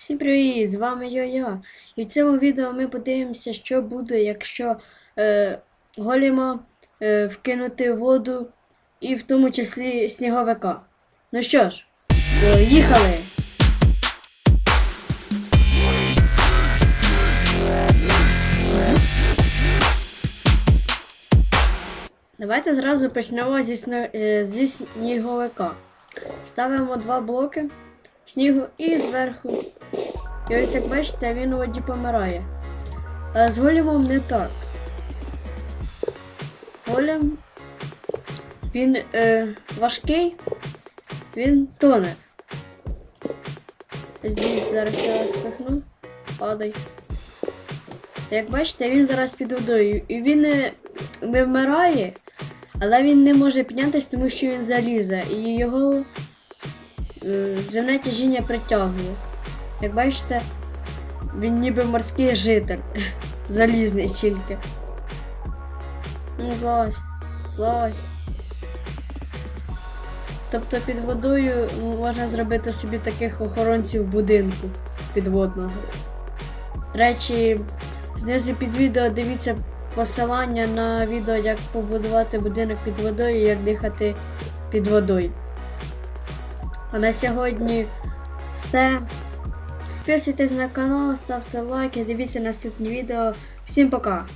Всім привіт! З вами я-я. І в цьому відео ми подивимося, що буде, якщо е, голіма е, вкинути воду і в тому числі сніговика. Ну що ж, поїхали! Давайте зразу почнемо зі, сне- е, зі сніговика. Ставимо два блоки снігу і зверху. І ось як бачите, він воді помирає. А з голімом не так. Голем він е, важкий, він тоне. Ось дивіться, зараз я спихну. Падай. Як бачите, він зараз під водою. І він не, не вмирає, але він не може піднятися, тому що він залізе. І його е, земне тяжіння притягує. Як бачите, він ніби морський житель. Залізний тільки. Ну, злазь, злазь. Тобто під водою можна зробити собі таких охоронців будинку підводного. Речі, знизу під відео дивіться посилання на відео, як побудувати будинок під водою і як дихати під водою. А на сьогодні все. Підписуйтесь на канал, ставте лайки, дивіться наступні відео. Всім пока!